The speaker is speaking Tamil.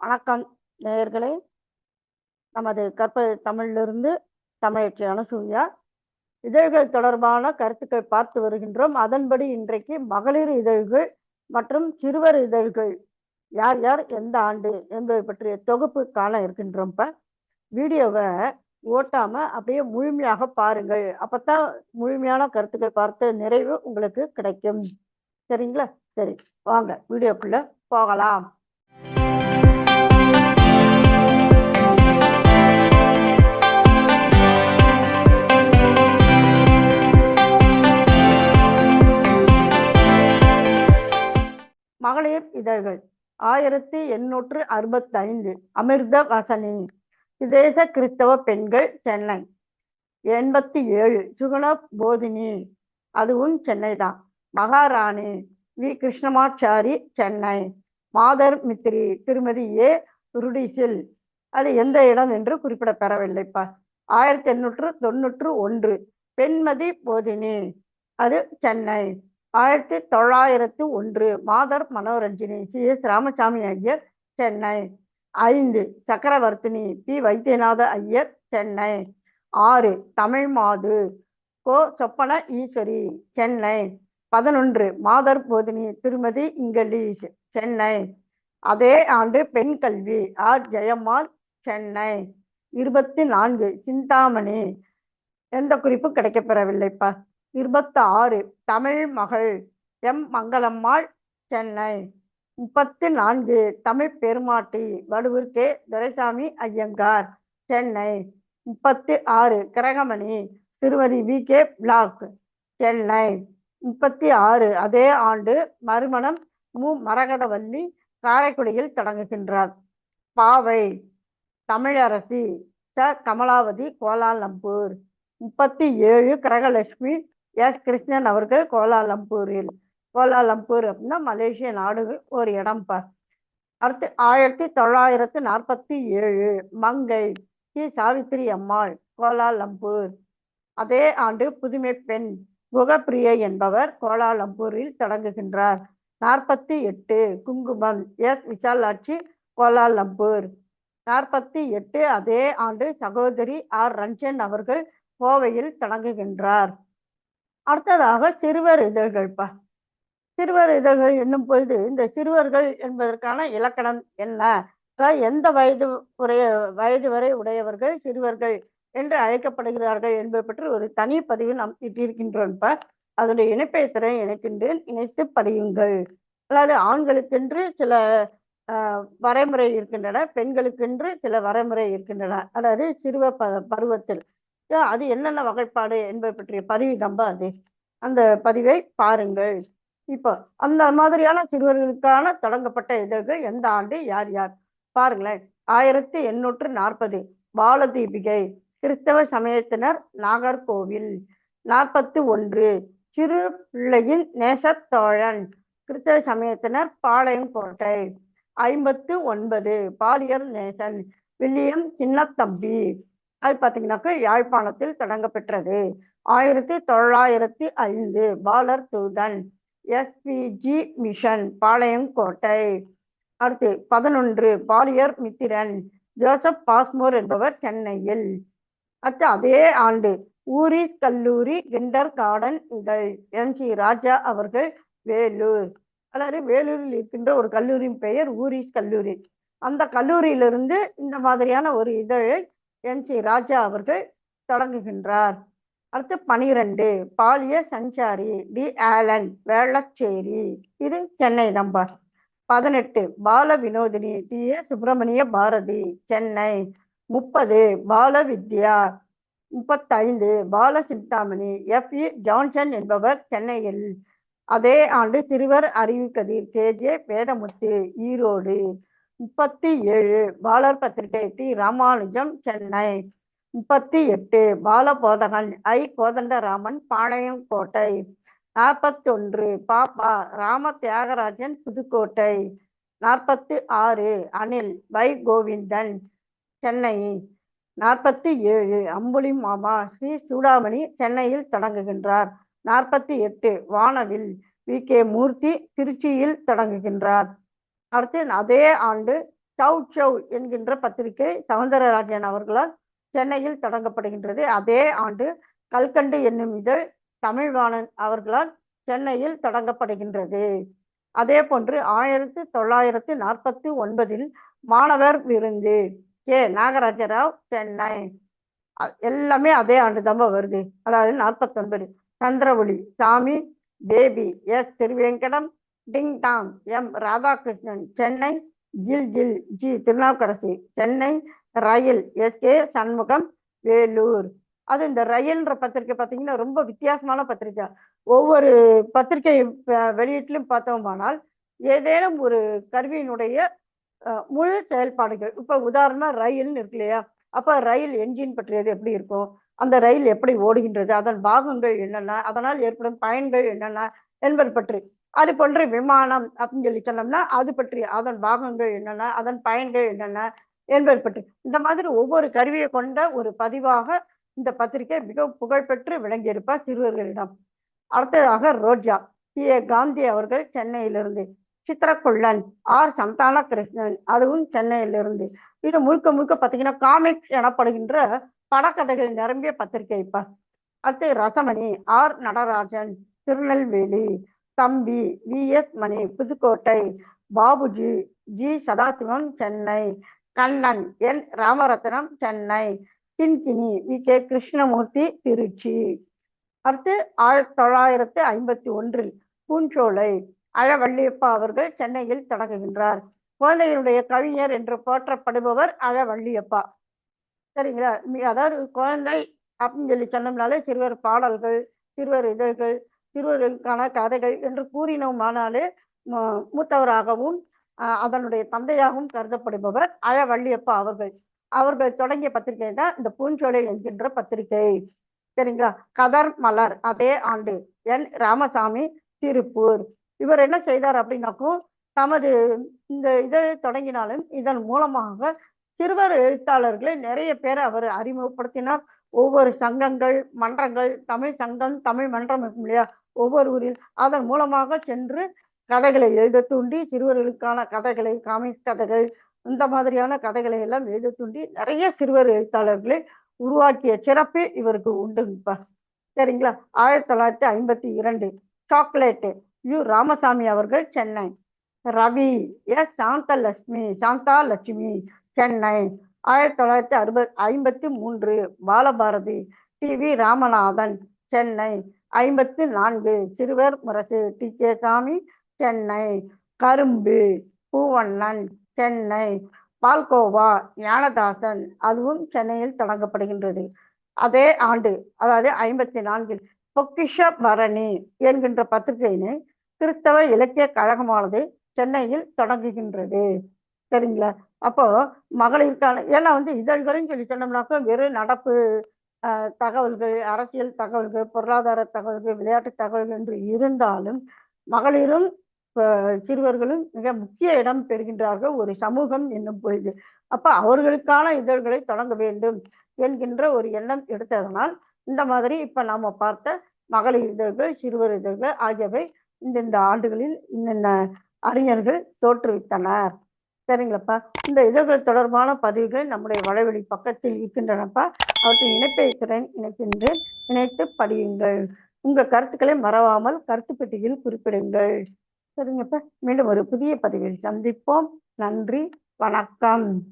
வணக்கம் நேயர்களே. நமது கற்ப தமிழிலிருந்து தமிழச்சி அனுசூயா. இதழ்கள் தொடர்பான கருத்துக்கள் பார்த்து வருகின்றோம். அதன்படி இன்றைக்கு மகளிர் இதழ்கள் மற்றும் சிறுவர் இதழ்கள் யார் யார் எந்த ஆண்டு என்பதை பற்றிய தொகுப்பு காண இருக்கின்றோம் இப்ப வீடியோவை ஓட்டாம அப்படியே முழுமையாக பாருங்கள். அப்பத்தான் முழுமையான கருத்துக்கள் பார்த்த நிறைவு உங்களுக்கு கிடைக்கும். சரிங்களா? சரி வாங்க வீடியோக்குள்ள போகலாம். ஆயிரத்தி எண்ணூற்று அறுபத்தைந்து. அமிர்த வசனி. சுதேச கிறிஸ்தவ பெண்கள் சென்னை. எண்பத்தி ஏழு. சுகுண போதினி அதுவும் சென்னை தான் மகாராணி வி. கிருஷ்ணமாச்சாரி சென்னை. மாதர் மித்ரி திருமதி ஏ. ருடிசில். அது எந்த இடம் என்று குறிப்பிடப்பெறவில்லைப்பா. ஆயிரத்தி எண்ணூற்று தொண்ணூற்று ஒன்று. பெண்மதி போதினி. அது சென்னை. ஆயிரத்தி தொள்ளாயிரத்தி ஒன்று மாதர் மனோரஞ்சினி சி. எஸ். ராமசாமி ஐயர் சென்னை. ஐந்து சக்கரவர்த்தினி பி. வைத்தியநாத ஐயர் சென்னை. ஆறு தமிழ் மாது கோ. சொப்பன ஈஸ்வரி சென்னை. பதினொன்று மாதர் போதினி திருமதி இங்கிலீஷ் சென்னை. அதே ஆண்டு பெண் கல்வி ஆர். ஜெயம்மாள் சென்னை. இருபத்தி நான்கு சிந்தாமணி. எந்த குறிப்பும் கிடைக்கப்பெறவில்லைப்பா? இருபத்தி ஆறு தமிழ் மகள் எம். மங்களம்மாள் சென்னை. முப்பத்தி நான்கு தமிழ் பெருமாட்டி வடுவூர் கே. துரைசாமி ஐயங்கார் சென்னை. முப்பத்தி ஆறு கிரகமணி திருமதி வி. கே. பிளாக் சென்னை. முப்பத்தி ஆறு அதே ஆண்டு மறுமணம் மு. மரகதவல்லி காரைக்குடியில் தொடங்குகின்றார். பாவை தமிழரசி ச. Kamalavathi Kuala Lumpur. முப்பத்தி ஏழு கிரகலட்சுமி எஸ். கிருஷ்ணன் அவர்கள் கோலாலம்பூரில். கோலாலம்பூர் அப்படின்னா மலேசிய நாடுகள் ஒரு இடம் ப. அடுத்து ஆயிரத்தி தொள்ளாயிரத்தி நாற்பத்தி ஏழு மங்கை சி சாவித்திரி அம்மாள் கோலாலம்பூர். அதே ஆண்டு புதுமை பெண் குகப்பிரியை என்பவர் கோலாலம்பூரில் தொடங்குகின்றார். நாற்பத்தி எட்டு குங்குமம் எஸ். விஷாலாட்சி கோலாலம்பூர். நாற்பத்தி எட்டு அதே ஆண்டு சகோதரி ஆர். ரஞ்சன் அவர்கள் கோவையில் தொடங்குகின்றார். அடுத்ததாக சிறுவர் இதழ்கள் பா சிறுவர் இதழ்கள் என்னும் பொழுது இந்த சிறுவர்கள் என்பதற்கான இலக்கணம் என்ன? எந்த வயது உடைய வயது வரை உடையவர்கள் சிறுவர்கள் என்று அழைக்கப்படுகிறார்கள் என்பது பற்றி ஒரு தனி பதிவு நாம் இட்டிருக்கின்றோம் அதனுடைய இணைப்பை இணைக்கின்றேன். இணைத்து படியுங்கள். அதாவது ஆண்களுக்கென்று சில வரைமுறை இருக்கின்றன பெண்களுக்கென்று சில வரைமுறை இருக்கின்றன. அதாவது சிறுவ ப பருவத்தில். அது என்னென்ன வகைப்பாடு என்பதை பற்றிய பதிவு நம்ப அது அந்த பதிவை பாருங்கள். இப்போ அந்த மாதிரியான சிறுவர்களுக்கான தொடங்கப்பட்ட இதழ்கள் எந்த ஆண்டு யார் யார்? பாருங்களேன். ஆயிரத்தி எண்ணூற்று நாற்பது. பாலதீபிகை கிறிஸ்தவ சமயத்தினர் நாகர்கோவில். நாற்பத்தி ஒன்று சிறு பிள்ளையின் நேசத்தோழன் கிறிஸ்தவ சமயத்தினர் பாளையங்கோட்டை. ஐம்பத்து ஒன்பது. பாலியல் நேசன் வில்லியம் சின்னத்தம்பி. அது பார்த்தீங்கன்னாக்க யாழ்ப்பாணத்தில் தொடங்கப்பெற்றது. ஆயிரத்தி தொள்ளாயிரத்தி ஐந்து பாலர் தூதன் எஸ்பிஜி மிஷன் பாளையங்கோட்டை. அடுத்து பதினொன்று பாலியர் மித்திரன் ஜோசப் பாஸ்மோர் என்பவர் சென்னையில். அடுத்து அதே ஆண்டு ஊரி கல்லூரி கிண்டர் கார்டன் இதழ் எம் சி ராஜா அவர்கள் வேலூர். அதாவது வேலூரில் இருக்கின்ற ஒரு கல்லூரியின் பெயர் ஊரிஸ் கல்லூரி. அந்த கல்லூரியிலிருந்து இந்த மாதிரியான ஒரு இதழை என் சி ராஜா அவர்கள் தொடங்குகின்றார். அடுத்து பனிரெண்டு பாலிய சஞ்சாரி டி ஆலன் வேளச்சேரி இது சென்னை நம்பர். பதினெட்டு பால வினோதினி டி ஏ சுப்பிரமணிய பாரதி சென்னை. முப்பது பால வித்யா. முப்பத்தைந்து Bala Chintamani F E Johnson என்பவர் சென்னையில். அதே ஆண்டு சிறுவர் அறிவிக்கதிர் கே ஜே வேதமுத்து ஈரோடு. முப்பத்தி ஏழு பாலர் பத்திரிகை டி. ராமானுஜம் சென்னை. முப்பத்தி எட்டு பாலபோதகன் ஐ. கோதண்டராமன் பாளையங்கோட்டை. நாற்பத்தி ஒன்று பாப்பா ராம தியாகராஜன் புதுக்கோட்டை. நாற்பத்தி ஆறு அனில் வை கோவிந்தன் சென்னை. நாற்பத்தி ஏழு அம்புலி மாமா ஸ்ரீ சூடாமணி சென்னையில் தொடங்குகின்றார். நாற்பத்தி எட்டு வானவில் வி. கே. மூர்த்தி திருச்சியில் தொடங்குகின்றார். அடுத்து அதே ஆண்டு சவ் சவ் என்கின்ற பத்திரிகை சவுந்தரராஜன் அவர்களால் சென்னையில் தொடங்கப்படுகின்றது. அதே ஆண்டு கல்கண்டு என்னும் இதழ் தமிழ்வாணன் அவர்களால் சென்னையில் தொடங்கப்படுகின்றது. அதே போன்று ஆயிரத்தி தொள்ளாயிரத்தி நாற்பத்தி ஒன்பதில் மாணவர் விருந்து கே. நாகராஜராவ் சென்னை. எல்லாமே அதே ஆண்டு தான் வருது. அதாவது நாற்பத்தி ஒன்பது சாமி baby S. Thiruvengadam ding dong M Radhakrishnan Chennai Jil Jil G Thirunavukkarasi Chennai rail S K Shanmugam Vellore. அது இந்த ரயில்ன்ற பத்திரிக்கை பார்த்தீங்கன்னா ரொம்ப வித்தியாசமான பத்திரிக்கை. ஒவ்வொரு பத்திரிகை வெளியீட்டிலும் பார்த்தோமானால் ஏதேனும் ஒரு கருவியினுடைய முழு செயல்பாடுகள். இப்போ உதாரணம் ரயில்னு இருக்கு இல்லையா? அப்போ ரயில் என்ஜின் பற்றியது எப்படி இருக்கும்? அந்த ரயில் எப்படி ஓடுகின்றது? அதன் பாகங்கள் என்னென்ன? அதனால் ஏற்படும் பயன்கள் என்னென்ன? என்பது பற்றி. அது போன்று விமானம் அப்படின்னு சொல்லி சொன்னோம்னா அது பற்றி அதன் பாகங்கள் என்னென்ன அதன் பயன்கள் என்னென்ன என்பது பற்றி. இந்த மாதிரி ஒவ்வொரு கருவியை கொண்ட ஒரு பதிவாக இந்த பத்திரிகை மிக புகழ்பெற்று விளங்கியிருப்பார் சிறுவர்களிடம். அடுத்ததாக ரோஜா சி ஏ. காந்தி அவர்கள் சென்னையிலிருந்து. சித்திரக்குள்ளன் ஆர். சந்தான கிருஷ்ணன் அதுவும் சென்னையிலிருந்து. இது முழுக்க முழுக்க பார்த்தீங்கன்னா காமிக்ஸ் எனப்படுகின்ற படக்கதைகள் நிரம்பிய பத்திரிகை இப்ப. அடுத்து ரசமணி R. Natarajan Tirunelveli Thambi V. S. Mani Pudukkottai. Babuji G. Sadasivam Chennai. Kannan N. Ramarathnam Chennai. Kinkini V. K. Krishnamurthy Trichy. அடுத்து ஆயிரத்தி தொள்ளாயிரத்து ஐம்பத்தி ஒன்றில் பூஞ்சோலை அழவள்ளியப்பா அவர்கள் சென்னையில் தொடங்குகின்றார். குழந்தைகளுடைய கவிஞர் என்று போற்றப்படுபவர் அழவள்ளியப்பா. சரிங்களா? அதாவது குழந்தை அப்படின்னு சொல்லி சொன்னோம்னாலே சிறுவர் பாடல்கள் சிறுவர் இதழ்கள் சிறுவர்களுக்கான கதைகள் என்று கூறினோமானாலே மூத்தவராகவும் அதனுடைய தந்தையாகவும் கருதப்படுபவர் அழவள்ளியப்பா அவர்கள். அவர்கள் தொடங்கிய பத்திரிகை தான் இந்த பூஞ்சோலை என்கின்ற பத்திரிகை. சரிங்களா? கதர் மலர் அதே ஆண்டு. என். ராமசாமி திருப்பூர். இவர் என்ன செய்தார் அப்படின்னாக்கும் தமது இந்த இதை தொடங்கினாலும் இதன் மூலமாக சிறுவர் எழுத்தாளர்களை நிறைய பேர் அவர் அறிமுகப்படுத்தினார். ஒவ்வொரு சங்கங்கள் மன்றங்கள் தமிழ் சங்கம் தமிழ் மன்றம் இருக்கும் இல்லையா? ஒவ்வொரு ஊரில் அதன் மூலமாக சென்று கதைகளை எழுத தூண்டி சிறுவர்களுக்கான கதைகளை காமிக்ஸ் கதைகள் இந்த மாதிரியான கதைகளை எல்லாம் எழுத தூண்டி நிறைய சிறுவர் எழுத்தாளர்களை உருவாக்கிய சிறப்பு இவருக்கு உண்டு சரிங்களா? ஆயிரத்தி தொள்ளாயிரத்தி ஐம்பத்தி இரண்டு சாக்லேட்டு யு. ராமசாமி அவர்கள் சென்னை. ரவி எஸ். சாந்தலட்சுமி சாந்தா லட்சுமி சென்னை. ஆயிரத்தி தொள்ளாயிரத்தி அறுபத் ஐம்பத்தி மூன்று பாலபாரதி டி. வி. ராமநாதன் சென்னை. ஐம்பத்தி நான்கு சிறுவர் முரசு டி. கே. சாமி சென்னை. கரும்பு பூவண்ணன் சென்னை. பால்கோவா ஞானதாசன் அதுவும் சென்னையில் தொடங்கப்படுகின்றது. அதே ஆண்டு அதாவது ஐம்பத்தி நான்கில் பொக்கிஷ பரணி என்கின்ற பத்திரிகையினை கிறிஸ்தவ இலக்கிய கழகமானது சென்னையில் தொடங்குகின்றது. சரிங்களா? அப்போ மகளிருக்கான ஏன்னா வந்து இதழ்கள்னு சொல்லி சொன்னோம்னாக்கா வெறும் நடப்பு தகவல்கள் அரசியல் தகவல்கள் பொருளாதார தகவல்கள் விளையாட்டு தகவல்கள் என்று இருந்தாலும் மகளிரும் சிறுவர்களும் மிக முக்கிய இடம் பெறுகின்றார்கள் ஒரு சமூகம் என்னும் பொழுது. அப்ப அவர்களுக்கான இதழ்களை தொடங்க வேண்டும் என்கின்ற ஒரு எண்ணம் எடுத்ததனால் இந்த மாதிரி இப்ப நாம பார்த்த மகளிர் இதழ்கள் சிறுவர் இதழ்கள் ஆகியவை இந்தந்த ஆண்டுகளில் இன்னென்ன அறிஞர்கள் தோற்றுவித்தனர். சரிங்களப்பா. இந்த இதழ்கள் தொடர்பான பதிவுகள் நம்முடைய வலைவெளி பக்கத்தில் இருக்கின்றனப்பா. அவற்றை இணைப்பை திறன் இணைக்கின்றேன். இணைத்து படியுங்கள். உங்க கருத்துக்களை மறவாமல் கருத்து பெட்டியில் குறிப்பிடுங்கள். சரிங்கப்பா. மீண்டும் ஒரு புதிய பதிவில் சந்திப்போம். நன்றி. வணக்கம்.